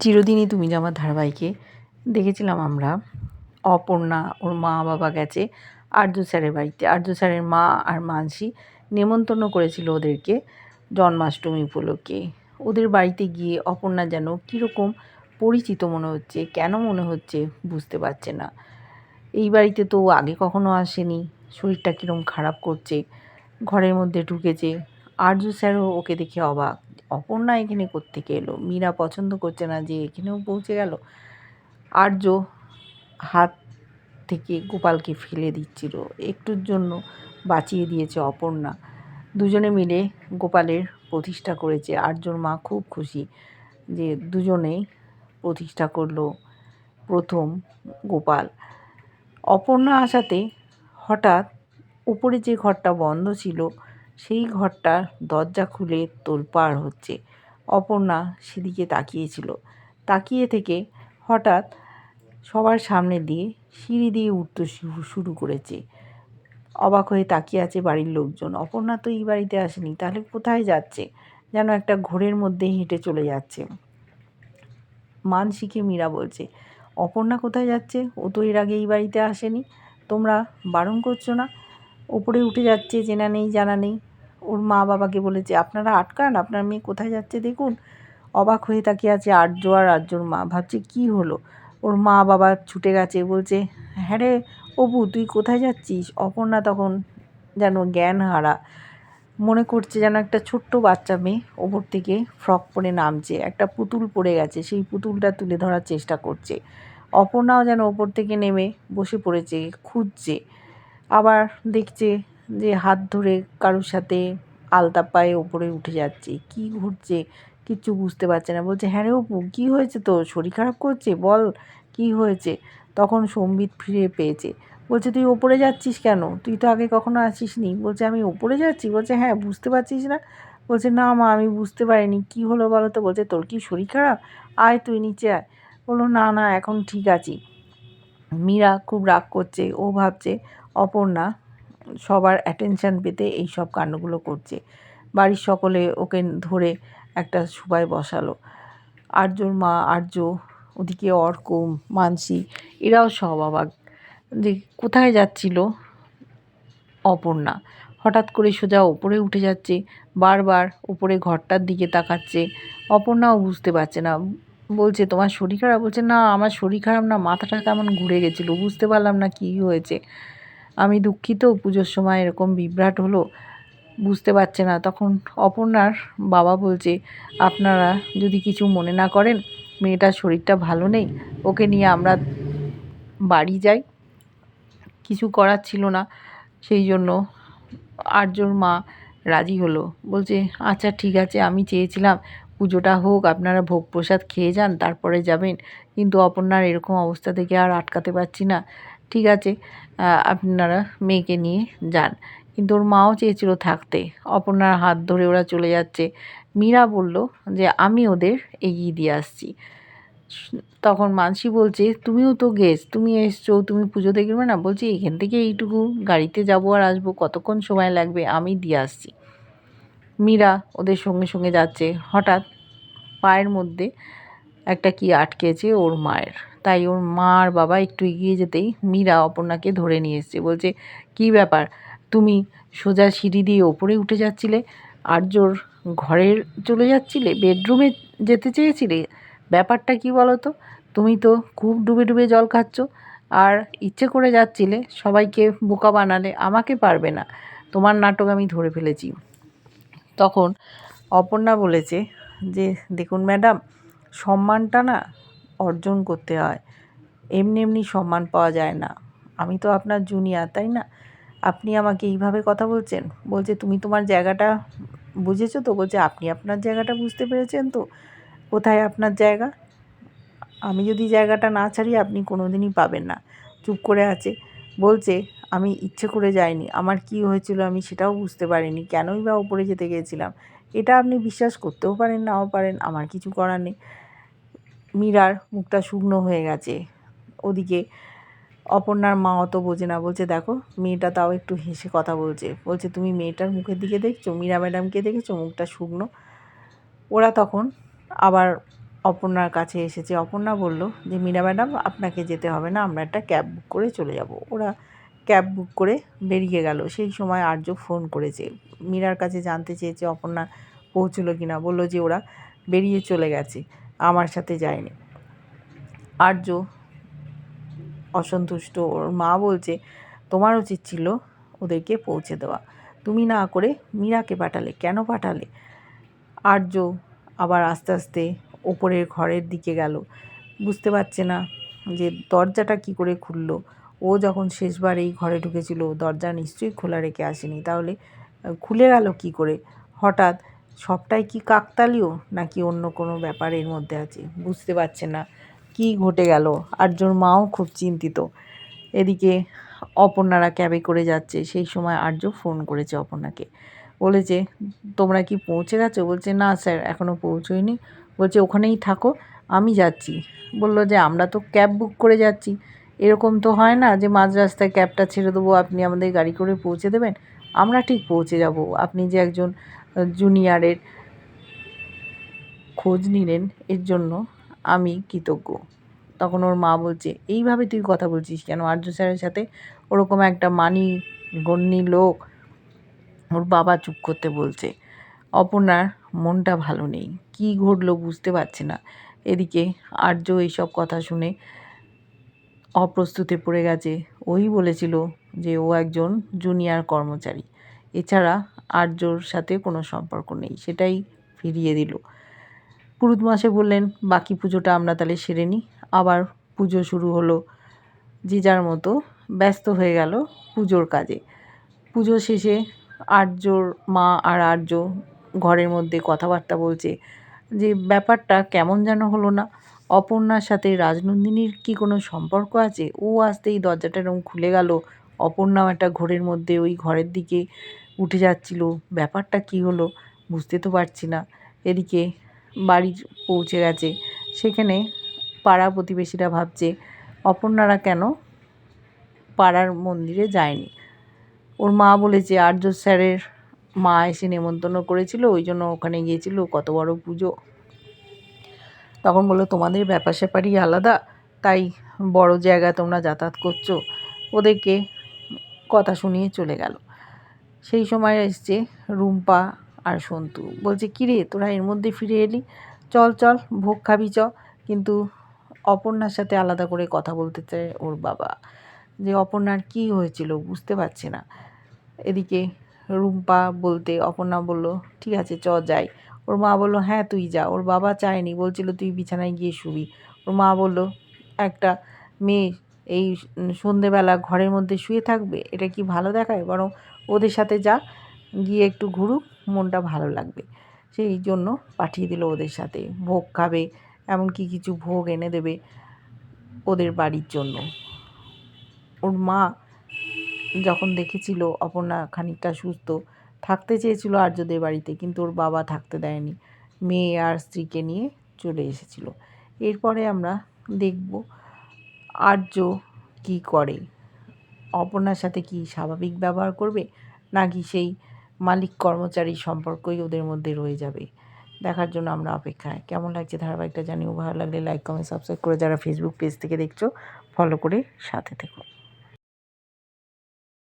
চিরদিনই তুমি আমার ধারাবাহিকে দেখেছিলাম আমরা, অপর্ণা ওর মা বাবা গেছে আর্য স্যারের বাড়িতে। আর্য স্যারের মা আর মানসি নেমন্তন্ন করেছিল ওদেরকে জন্মাষ্টমী উপলক্ষে। ওদের বাড়িতে গিয়ে অপর্ণা যেন কীরকম পরিচিত মনে হচ্ছে, কেন মনে হচ্ছে বুঝতে পারছে না। এই বাড়িতে তো আগে কখনো আসেনি, শরীরটা কীরকম খারাপ করছে, ঘরের মধ্যে ঢুকেছে আর্য স্যারও ওকে দেখে অবাক। অপর্ণা এখানে কোত্থেকে এলো? মীরা পছন্দ করছে না যে এখানেও পৌঁছে গেল? আর্য হাত থেকে গোপালকে ফেলে দিচ্ছিল। একটুর জন্য বাঁচিয়ে দিয়েছে অপর্ণা। দুজনে মিলে গোপালের প্রতিষ্ঠা করেছে। আর্যর মা খুব খুশি যে দুজনেই প্রতিষ্ঠা করল প্রথম গোপাল। অপর্ণা আসাতে হঠাৎ উপরে যে ঘরটা বন্ধ ছিল সেই ঘরটার দরজা খুলে তোলপাড় হচ্ছে। অপর্ণা সেদিকে তাকিয়েছিল। তাকিয়ে থেকে হঠাৎ সবার সামনে দিয়ে সিঁড়ি দিয়ে উঠতে শুরু করেছে। অবাক হয়ে তাকিয়ে আছে বাড়ির লোকজন। অপর্ণা তো এই বাড়িতে আসেনি, তাহলে কোথায় যাচ্ছে? যেন একটা ঘোরের মধ্যে হেঁটে চলে যাচ্ছে। মানসিকে মীরা বলছে, অপর্ণা কোথায় যাচ্ছে? ও তো এর আগে এই বাড়িতে আসেনি। তোমরা বারণ করছ না? ওপরে উঠে যাচ্ছে, চেনা নেই, জানা নেই। ওর মা বাবাকে বলেছে, আপনারা আটকান, আপনার মেয়ে কোথায় যাচ্ছে দেখুন। অবাক হয়ে তাকিয়ে আছে আর্য আর আর্যর মা। ভাবছে, কি হলো? ওর মা বাবা ছুটে গেছে, বলছে হ্যাঁ রে, অপু, তুই কোথায় যাচ্ছিস? অপর্ণা তখন যেন জ্ঞান হারা মনে করছে যেন একটা ছোট্ট বাচ্চা মেয়ে ওপর থেকে ফ্রক পরে নামছে, একটা পুতুল পড়ে গেছে, সেই পুতুলটা তুলে ধরার চেষ্টা করছে। অপর্ণাও যেন ওপর থেকে নেমে বসে পড়েছে, খুঁজছে, আবার দেখছে যে হাত ধরে কারোর সাথে আলতা পায়ে ওপরে উঠে যাচ্ছে, কি ঘুরছে কিচ্ছু বুঝতে পারছে না। বলছে হ্যাঁ রে অপু, কী হয়েছে তো শরীর খারাপ করছে? বল, কি হয়েছে? তখন সম্বিত ফিরে পেয়েছে। বলছে, তুই ওপরে যাচ্ছিস কেন? তুই তো আগে কখনো আসিস নি বলছে, আমি ওপরে যাচ্ছি? বলছে হ্যাঁ বুঝতে পারছিস না। বলছে, না মা, আমি বুঝতে পারিনি। কি হলো বলো তো? বলছে, তোর কি শরীর খারাপ? আয় তুই নিচে আয়। বলল, না না, এখন ঠিক আছি। মীরা খুব রাগ করছে। ও ভাবছে, অপর্ণা সবার অ্যাটেনশান পেতে এই সব কাণ্ডগুলো করছে। বাড়ির সকলে ওকে ধরে একটা সুবায় বসালো। আর্যর মা, আর্য, ওদিকে অর্ক, মানসি, এরাও সব অবাক। যে কোথায় যাচ্ছিল অপর্ণা? হঠাৎ করে সোজা ওপরে উঠে যাচ্ছে, বারবার ওপরে ঘরটার দিকে তাকাচ্ছে। অপর্ণাও বুঝতে পারছে না। বলছে, তোমার শরীর খারাপ? বলছে, না, আমার শরীর খারাপ না, মাথাটা কেমন ঘুরে গেছিল, বুঝতে পারলাম না কী হয়েছে। আমি দুঃখিত, পুজোর সময় এরকম বিভ্রাট হলো, বুঝতে পারছে না। তখন অপর্ণার বাবা বলছে, আপনারা যদি কিছু মনে না করেন, মেয়েটার শরীরটা ভালো নেই, ওকে নিয়ে আমরা বাড়ি যাই। কিছু করার ছিল না, সেই জন্য আর্যর মা রাজি হলো। বলছে আচ্ছা ঠিক আছে, আমি চেয়েছিলাম পুজোটা হোক, আপনারা ভোগ প্রসাদ খেয়ে যান, তারপরে যাবেন। কিন্তু অপর্ণার এরকম অবস্থা থেকে আর আটকাতে পারছি না। ঠিক আছে আপনারা মেয়েকে নিয়ে যান। কিন্তু ওর মাও চেয়েছিল থাকতে। অপর্ণার হাত ধরে ওরা চলে যাচ্ছে। মীরা বলল যে, আমি ওদের এগিয়ে দিয়ে আসছি। তখন মানসি বলছে, তুমিও তো গেছ, তুমি এসছো, তুমি পুজো দেখবে না? বলছি, এখান থেকে এইটুকু গাড়িতে যাব আর আসব। কতক্ষণ সময় লাগবে? আমি দিয়ে আসছি। মীরা ওদের সঙ্গে সঙ্গে যাচ্ছে। হঠাৎ পায়ের মধ্যে একটা কি আটকেছে ওর মায়ের। তাই ওর মা আর বাবা একটু এগিয়ে যেতেই মীরা অপর্ণাকে ধরে নিয়ে এসছে। বলছে, কি ব্যাপার? তুমি সোজা সিঁড়ি দিয়ে ওপরে উঠে যাচ্ছিলে? আর্যর ঘরের চলে যাচ্ছিলে? বেডরুমে যেতে চেয়েছিলে? ব্যাপারটা কি বলো তো তুমি তো খুব ডুবে ডুবে জল খাচ্ছ। আর ইচ্ছে করে যাচ্ছিলে, সবাইকে বোকা বানালে আমাকে পারবে না। তোমার নাটক আমি ধরে ফেলেছি। তখন অপর্ণা বলেছে যে, দেখুন ম্যাডাম, সম্মানটা না অর্জন করতে হয়। এমনি এমনি সম্মান পাওয়া যায় না। আমি তো আপনার জুনিয়র তাই না? আপনি আমাকে এইভাবে কথা বলছেন? বলছে, তুমি তোমার জায়গাটা বুঝেছ তো? বলছে, আপনি আপনার জায়গাটা বুঝতে পেরেছেন তো? কোথায় আপনার জায়গা? আমি যদি জায়গাটা না ছাড়ি, আপনি কোনো দিনই পাবেন না। চুপ করে আছে। বলছে, আমি ইচ্ছে করে যাইনি। আমার কি হয়েছিল আমি সেটাও বুঝতে পারিনি। কেনই বা ওপরে যেতে গিয়েছিলাম? এটা আপনি বিশ্বাস করতেও পারেন, নাও পারেন। আমার কিছু করার নেই। মীরার মুখটা শুকনো হয়ে গেছে। ওদিকে অপর্ণার মা অত বোঝে না, বলছে, দেখো, মেয়েটা তাও একটু হেসে কথা বলছে। বলছে, তুমি মেয়েটার মুখের দিকে দেখছ? মীরা ম্যাডামকে দেখেছ? মুখটা শুকনো? ওরা তখন আবার অপর্ণার কাছে এসেছে। অপর্ণা বলল যে, মীরা ম্যাডাম, আপনাকে যেতে হবে না, আমরা একটা ক্যাব বুক করে চলে যাব। ওরা ক্যাব বুক করে বেরিয়ে গেল। সেই সময় আর্য ফোন করেছে। মীরার কাছে জানতে চেয়েছে অপর্ণা পৌঁছলো কি না বলল যে, ওরা বেরিয়ে চলে গেছে। আমার সাথে যায়নি। আর্য অসন্তুষ্ট, ওর মা বলছে, তোমার উচিত ছিল ওদেরকে পৌঁছে দেওয়া। তুমি না করে মীরাকে পাঠালে, কেন পাঠালে? আর্য আবার আস্তে আস্তে ওপরের ঘরের দিকে গেল। বুঝতে পারছে না যে দরজাটা কি করে খুললো। ও যখন শেষবার এই ঘরে ঢুকেছিল, দরজা নিশ্চয়ই খোলা রেখে আসেনি। তাহলে খুলে গেল কি করে? হঠাৎ সবটাই কি কাকতালীয় নাকি অন্য কোনো ব্যাপার এর মধ্যে আছে? বুঝতে পারছে না। কি ঘটে গেল? আর্যর মাও খুব চিন্তিত। এদিকে অপর্ণারা ক্যাবে করে যাচ্ছে। সেই সময় আর্য ফোন করেছে অপর্ণাকে। বলেছে, তোমরা কি পৌঁছে গেছো? বলছে, না স্যার এখনও পৌঁছোয়নি। বলছে, ওখানেই থাকো, আমি যাচ্ছি। বলল যে, আমরা তো ক্যাব বুক করে যাচ্ছি। এরকম তো হয় না যে, মাঝ রাস্তায় ক্যাবটা ছেড়ে দেবো, আপনি আমাদের গাড়ি করে পৌঁছে দেবেন। আমরা ঠিক পৌঁছে যাব। আপনি যে একজন জুনিয়রের খোঁজ নিলেন, এর জন্য আমি কৃতজ্ঞ। তখন ওর মা বলছে, এইভাবে তুই কথা বলছিস কেন? আর্য স্যারের সাথে ওরকম একটা মানি গণ্যি লোক ওর বাবা চুপ করতে বলছে। অপর্ণার মনটা ভালো নেই। কী ঘটলো বুঝতে পারছে না। এদিকে আর্য এইসব কথা শুনে অপ্রস্তুতে পড়ে গেছে। ওই বলেছিল যে ও একজন জুনিয়র কর্মচারী। এছাড়া আর্যর সাথে কোনো সম্পর্ক নেই, সেটাই ফিরিয়ে দিল। পুরুত মাসে বললেন, বাকি পুজোটা আমরা তাহলে সেরে নিই। আবার পুজো শুরু হলো, যে যার মতো ব্যস্ত হয়ে গেল পুজোর কাজে। পুজো শেষে আর্যর মা আর আর্য ঘরের মধ্যে কথাবার্তা বলছে যে, ব্যাপারটা কেমন যেন হলো না? অপর্ণার সাথে রাজনন্দিনীর কি কোনো সম্পর্ক আছে? ও আসতেই দরজাটা এরকম খুলে গেল। অপর্ণাও একটা ঘোরের মধ্যে ওই ঘরের দিকে উঠে যাচ্ছিল। ব্যাপারটা কি হলো বুঝতে তো পারছি না। এদিকে বাড়ি পৌঁছে গেছে। সেখানে পাড়া প্রতিবেশীরা ভাবছে, অপর্ণারা কেন পাড়ার মন্দিরে যায়নি? ওর মা বলেছে, আর্য স্যারের মা এসে নেমন্তন্ন করেছিল, ওই জন্য ওখানে গিয়েছিল, কত বড় পুজো। তখন বলল, তোমাদের ব্যাপার স্যাপারই আলাদা, তাই বড় জায়গা তোমরা যাতায়াত করছ। ওদেরকে কথা শুনিয়ে চলে গেল। সেই সময় এসছে রুম্পা আর সন্তু। বলছে, কিরে, তোরা এর মধ্যে ফিরে এলি? চল চল, ভোগ খাবি, চ। কিন্তু অপর্ণার সাথে আলাদা করে কথা বলতে চায় ওর বাবা। যে, অপর্ণার কী হয়েছিল বুঝতে পারছে না। এদিকে রুম্পা বলতে, অপর্ণা বলল, ঠিক আছে, চ, যাই। ওর মা বলল হ্যাঁ তুই যা। ওর বাবা চায়নি, বলছিল, তুই বিছানায় গিয়ে শুবি। ওর মা বলল, একটা মেয়ে এই সন্ধেবেলা ঘরের মধ্যে শুয়ে থাকবে? এটা কি ভালো দেখায়? বরং ওদের সাথে যা, গিয়ে একটু ঘুরুক, মনটা ভালো লাগবে। সেই জন্য পাঠিয়ে দিল ওদের সাথে। ভোগ খাবে, এমনকি কিছু ভোগ এনে দেবে ওদের বাড়ির জন্য। ওর মা যখন দেখেছিল অপর্ণা খানিকটা সুস্থ, থাকতে চেয়েছিল আর্যদের বাড়িতে, কিন্তু ওর বাবা থাকতে দেয়নি। মেয়ে আর স্ত্রীকে নিয়ে চলে এসেছিল। এরপরে আমরা দেখব আর্য কি করে। অপর্ণার সাথে কি স্বাভাবিক ব্যবহার করবে? নাকি সেই মালিক কর্মচারী সম্পর্কই ওদের মধ্যে রয়ে যাবে? দেখার জন্য আমরা অপেক্ষায়। কেমন লাগছে ধারাবাহিকটা জানিও? ভালো লাগলে লাইক কমেন্ট সাবস্ক্রাইব করে যারা ফেসবুক পেজ থেকে দেখছ ফলো করে সাথে থেকো।